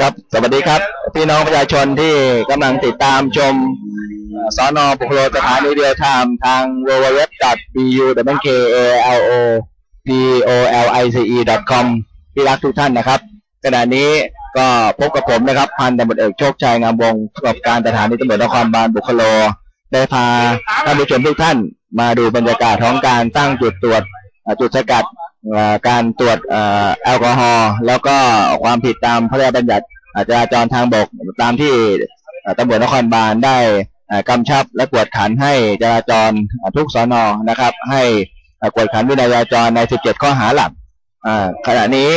ครับ สวัสดีครับ พี่น้องประชาชนที่กำลังติดตามชมสอนอบุโลสถานีเดียวไทม์ทาง w w w b u w k a l o p o l i c e com ที่รักทุกท่านนะครับ ขณะนี้ก็พบกับผมนะครับ พันตำรวจเอกโชคชัยงามวงศ์ผู้กำกับการสถานีตำรวจนครบาลบุคโล ได้พาท่านผู้ชมทุกท่านมาดูบรรยากาศของการตั้งจุดตรวจจุดสกัด การตรวจอ่อแอลกอฮอล์แล้วก็ความผิดตามพระราชบัญญัติจราจรทางบกตามที่ตำรวจนครบาลได้กำชับและกวดขันให้จราจรทุกสอนอนะครับ ให้กวดขันวินัยจราจรใน 17 ข้อหาหลักขณะนี้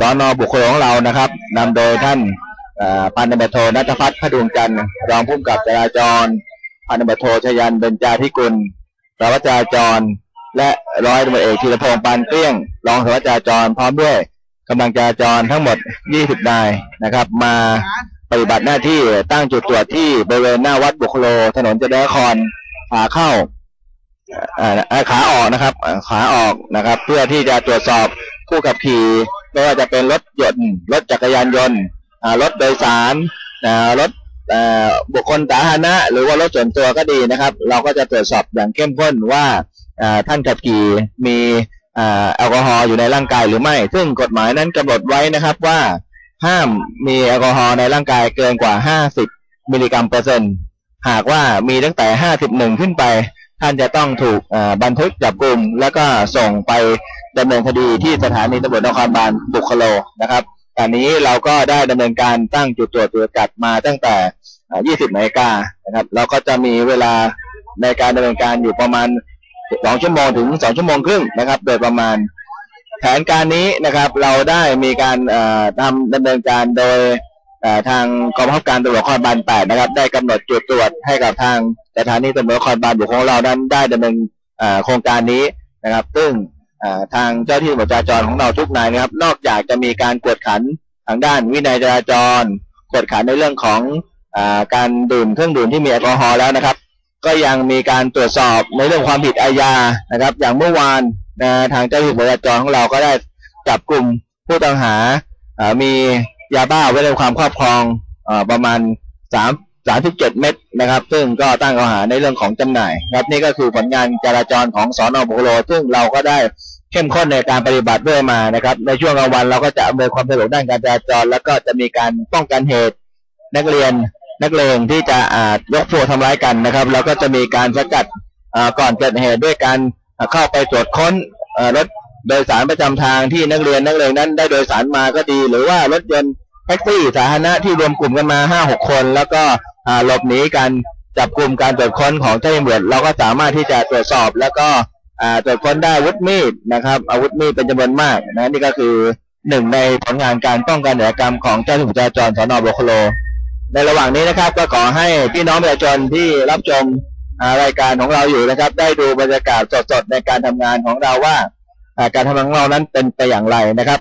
สอนอบุคคลของเรานะครับนำโดยท่านอ่อพันตำรวจโทนัทพัฒน์พดุงจันทร์รองผู้กำกับจราจรพันตำรวจโทชยันเบญจาธิกุลสารวัตรจราจร และร้อยตำรวจเอกธีรพงศ์ปานเกลี้ยง รองสารวัตรจราจรพร้อมด้วยกำลังจราจรทั้งหมด 20 นายนะครับ มาปฏิบัติหน้าที่ตั้งจุดตรวจที่บริเวณหน้าวัดบุคโล ถนนเจริญนครขาเข้าขาออกนะครับขาออกนะครับ เพื่อที่จะตรวจสอบผู้ขับขี่ไม่ว่าจะเป็นรถยนต์รถจักรยานยนต์รถโดยสารรถบุคคลสาธารณะหรือว่ารถส่วนตัวก็ดีนะครับ เราก็จะตรวจสอบอย่างเข้มข้นว่า ท่านขับขี่มีแอลกอฮอล์อยู่ในร่างกายหรือไม่ ซึ่งกฎหมายนั้นกำหนดไว้นะครับว่าห้ามมีแอลกอฮอล์ในร่างกายเกินกว่า 50 มิลลิกรัมเปอร์เซ็นต์หากว่ามีตั้งแต่ 51 ขึ้นไป ท่านจะต้องถูกบันทึกจับกลุ่ม แล้วก็ส่งไปดำเนินคดีที่สถานีตำรวจนครบาลบุคโลนะครับตอนนี้เราก็ได้ดำเนินการตั้งจุดตรวจตรวจกัดมาตั้งแต่อ่า20นาฬิกานะครับเราก็จะมีเวลาในการดำเนินการอยู่ประมาณ 2ชั่วโมงถึง2ชั่วโมงครึ่งนะครับ โดยประมาณ แผนการนี้นะครับ เราได้มีการทำดำเนินการโดยทางกองบังคับการตำรวจนครบาล8นะครับ ได้กำหนดจุดตรวจให้กับทางสถานีตำรวจนครบาลบุของเรานั้นได้ดำเนินโครงการนี้นะครับ ซึ่งทางเจ้าที่ตำรวจจราจรของเราทุกนายนะครับ นอกจากจะมีการกวดขันทางด้านวินัยจราจร กวดขันในเรื่องของอการดื่มเครื่องดื่มที่มีแอลกอฮอล์แล้วนะครับ ก็ยังมีการตรวจสอบในเรื่องความผิดอาญานะครับ อย่างเมื่อวานนะทางเจ้าหน้าที่ตำรวจราจรของเราก็ได้จับกลุ่มผู้ต้องหาามียาบ้าไว้ในความครอบครองอประมาณสามสามสิบเจ็ดเม็ดนะครับ ซึ่งก็ตั้งข้อหาในเรื่องของจำหน่ายครับนี่ก็คือผลงานจราจรของสอนอบุโลซึ่งเราก็ได้เข้มข้นในการปฏิบัติด้วยมานะครับ ในช่วงกลางวันเราก็จะอำนวยความสะดวกด้านการจราจร แล้วก็จะมีการป้องกันเหตุนักเรียน นักเลงที่จะอ่ายกพวกทำร้ายกันนะครับ แล้วก็จะมีการสกัดก่อนเกิดเหตุด้วยการเข้าไปตรวจค้นรถโดยสารประจำทางที่นักเรียนนักเลงนั้นได้โดยสารมาก็ดี หรือว่ารถยนต์แท็กซี่สาธารณะที่รวมกลุ่มกันมาห้าหกคน แล้วก็หลบหนีการจับกลุ่มการตรวจค้นของเจ้าหน้าที่เราก็สามารถที่จะตรวจสอบแล้วก็ตรวจค้นได้อาวุธมีดนะครับ อาวุธมีดเป็นจำนวนมากนะนี่ก็คือหนึ่งในผลงานการป้องกันอาชญากรรมของเจ้าหน้าที่จจราจรสนบุคโล ในระหว่างนี้นะครับ ก็ขอให้พี่น้องประชาชนที่รับชมรายการของเราอยู่นะครับ ได้ดูบรรยากาศสดๆในการทำงานของเราว่าการทำงานของเรานั้นเป็นไปอย่างไรนะครับ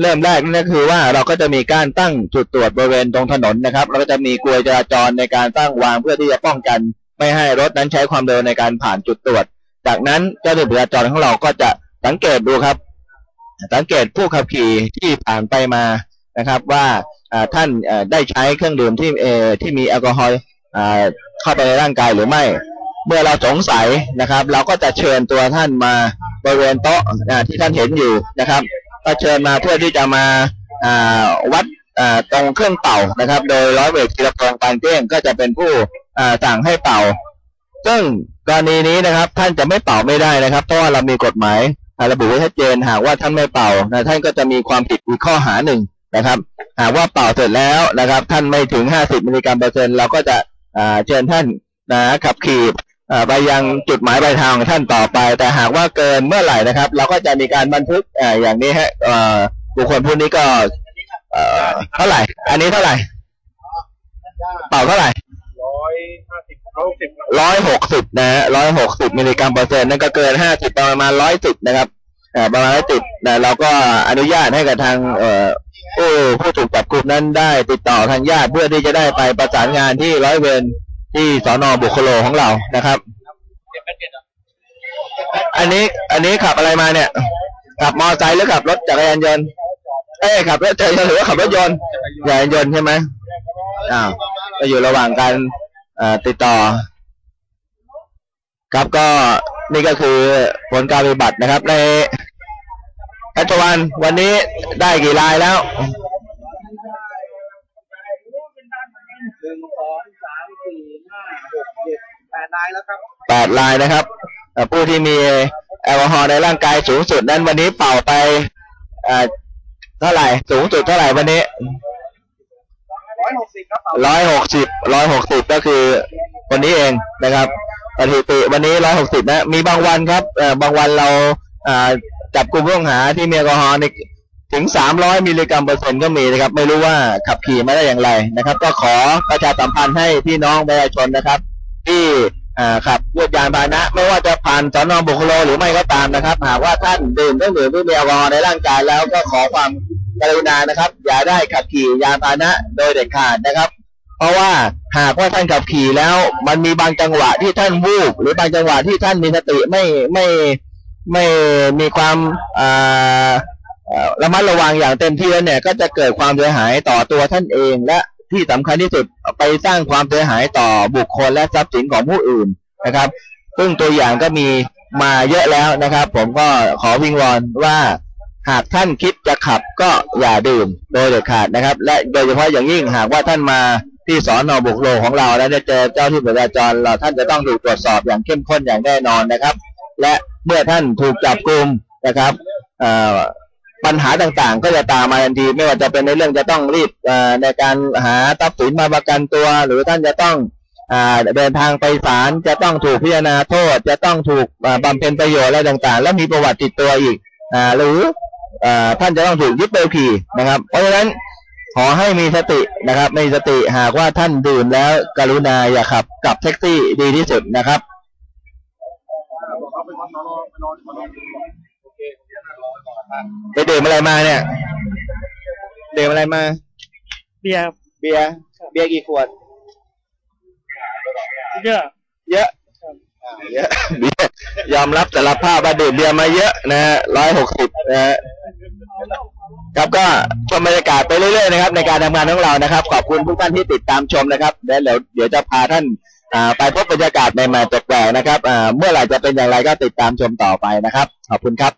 เริ่มแรกนี่ก็คือว่าเราก็จะมีการตั้งจุดตรวจบริเวณตรงถนนนะครับ เราก็จะมีกลวยจราจรในการตั้งวางเพื่อที่จะป้องกัน ไม่ให้รถนั้นใช้ความเร็วในการผ่านจุดตรวจ จากนั้นเจ้าหน้าที่จราจรของเราก็จะสังเกตดูครับ สังเกตผู้ขับขี่ที่ผ่านไปมานะครับ ว่า ท่านได้ใช้เครื่องดื่มที่ที่มีแอลกอฮอล์เข้าไปในร่างกายหรือไม่ เมื่อเราสงสัยนะครับ เราก็จะเชิญตัวท่านมาบริเวณโต๊ะที่ท่านเห็นอยู่นะครับ ก็เชิญมาเพื่อที่จะมาวัดตรงเครื่องเป่านะครับ โดยร้อยเวทธีรพงศ์ปานเก้งก็จะเป็นผู้อ่าสั่งให้เป่า ซึ่งกรณีนี้นะครับท่านจะไม่เป่าไม่ได้นะครับ เพราะว่าเรามีกฎหมายระบุไว้ชัดเจนหากว่าท่านไม่เป่านะท่านก็จะมีความผิดอีกข้อหาหนึ่ง นะครับหากว่าเป่าเสร็จแล้วนะครับ ท่านไม่ถึง 50 มิลลิกรัมเปอร์เซ็นต์เราก็จะอ่าเชิญท่านนะขับขี่อ่าไปยังจุดหมายปลายทางของท่านต่อไป แต่หากว่าเกินเมื่อไหร่นะครับ เราก็จะมีการบันทึกอ่าอย่างนี้ฮะเอ่อบุคคลผู้นี้ก็เอ่อเท่าไหร่ อันนี้เท่าไหร่ เป่าเท่าไหร่ร้อยห้าสิบร้อยหกสิบร้อยหกสิบนะฮะร้อยหกสิบมิลลิกรัมเปอร์เซ็นต์นั่นก็เกินห้าสิบประมาณร้อยสิบนะครับอ่าประมาณร้อยสิบนะเราก็อนุญาตให้กับทางเอ่อ ผู้ผู้ถูกจับกลุ่มนั้นได้ติดต่อทางญาติเพื่อที่จะได้ไปประสานงานที่ร้อยเวรที่สอนอบุคโลของเรานะครับ อันนี้อันนี้ขับอะไรมาเนี่ย ขับมอเตอร์ไซค์หรือขับรถจักรยานยนต์เอ้ยขับรถจักรยานหรือขับรถยนต์จักรยานยนต์ใช่ไหมอ้าวก็อยู่ระหว่างการติดต่อ ครับก็นี่ก็คือผลการปฏิบัตินะครับ ใน ปัจจุบันวันนี้ได้กี่รายแล้วหนึ่งสองสามสี่ห้าหกเจ็ดแปดนายแล้วครับแปดรายนะครับเอ่อผู้ที่มีแอลกอฮอล์ในร่างกายสูงสุดนั้นวันนี้เป่าไปเอ่อเท่าไหร่สูงสุดเท่าไหร่วันนี้ร้อยหกสิบครับร้อยหกสิบร้อยหกสิบก็คือวันนี้เองนะครับสถิติวันนี้ร้อยหกสิบนะ มีบางวันครับเอ่อบางวันเราอ่า จับกลุ่มผู้ต้องหาที่มีแอลกอฮอล์ถึงสามร้อยมิลลิกรัมเปอร์เซ็นต์ก็มีนะครับ ไม่รู้ว่าขับขี่มาได้อย่างไรนะครับ ก็ขอประชาสัมพันธ์ให้พี่น้องประชาชนนะครับ ที่ขับยวดยานพาหนะ ไม่ว่าจะผ่านสอนอบุคโลหรือไม่ก็ตามนะครับ หากว่าท่านดื่มเครื่องดื่มที่มีแอลกอฮอล์ในร่างกายแล้วก็ขอความกรุณานะครับ อย่าได้ขับขี่ยานพาหนะโดยเด็ดขาดนะครับ เพราะว่าหากว่าท่านขับขี่แล้ว มันมีบางจังหวะที่ท่านวูบหรือบางจังหวะที่ท่านมีสติไม่ไม่ ไม่มีความระมัดระวังอย่างเต็มที่แล้วเนี่ย ก็จะเกิดความเสียหายต่อตัวท่านเอง และที่สำคัญที่สุดไปสร้างความเสียหายต่อบุคคลและทรัพย์สินของผู้อื่นนะครับ ซึ่งตัวอย่างก็มีมาเยอะแล้วนะครับ ผมก็ขอวิงวอนว่าหากท่านคิดจะขับก็อย่าดื่มโดยเด็ดขาดนะครับ และโดยเฉพาะอย่างยิ่งหากว่าท่านมาที่สอนอบุกโลของเราแล้วจะเจอเจ้าที่จราจรเราท่านจะต้องถูกตรวจสอบอย่างเข้มข้นอย่างแน่นอนนะครับ และ เมื่อท่านถูกจับกลุ่มนะครับปัญหาต่างๆ ก็จะตามมาทันทีไม่ว่าจะเป็นในเรื่องจะต้องรีบในการหาทรัพย์สินมาประกันตัว หรือท่านจะต้องเดินทางไปศาลจะต้องถูกพิจารณาโทษ จะต้องถูกอ่าบำเพ็ญประโยชน์อะไรต่างๆ และมีประวัติติดตัวอีกอหรือท่านจะต้องถูกยึดใบขี่นะครับ เพราะฉะนั้นขอให้มีสตินะครับมีสติหากว่าท่านดื่มแล้วกรุณาอย่าขับกับแท็กซี่ดีที่สุดนะครับ ไปนอนนอนนอนนอนโอเคเดี๋ยวนั่งรอก่อนท่านไปดื่มอะไรมาเนี่ยดื่มอะไรมา เบียร์เบียร์เบียร์กี่ขวด เยอะ เยอะอ่าเยอะเบียร์ยอมรับสารภาพว่าดื่มเบียร์มาเยอะนะฮะร้อยหกสิบนะฮะครับก็ชมบรรยากาศไปเรื่อยๆนะครับ ในการทำงานของเรานะครับ ขอบคุณทุกท่านที่ติดตามชมนะครับและเดี๋ยวเดี๋ยวจะพาท่านอ่า ไปพบบรรยากาศใหม่ๆแปลกๆนะครับอ่าเมื่อไหร่จะเป็นอย่างไรก็ติดตามชมต่อไปนะครับ ขอบคุณครับ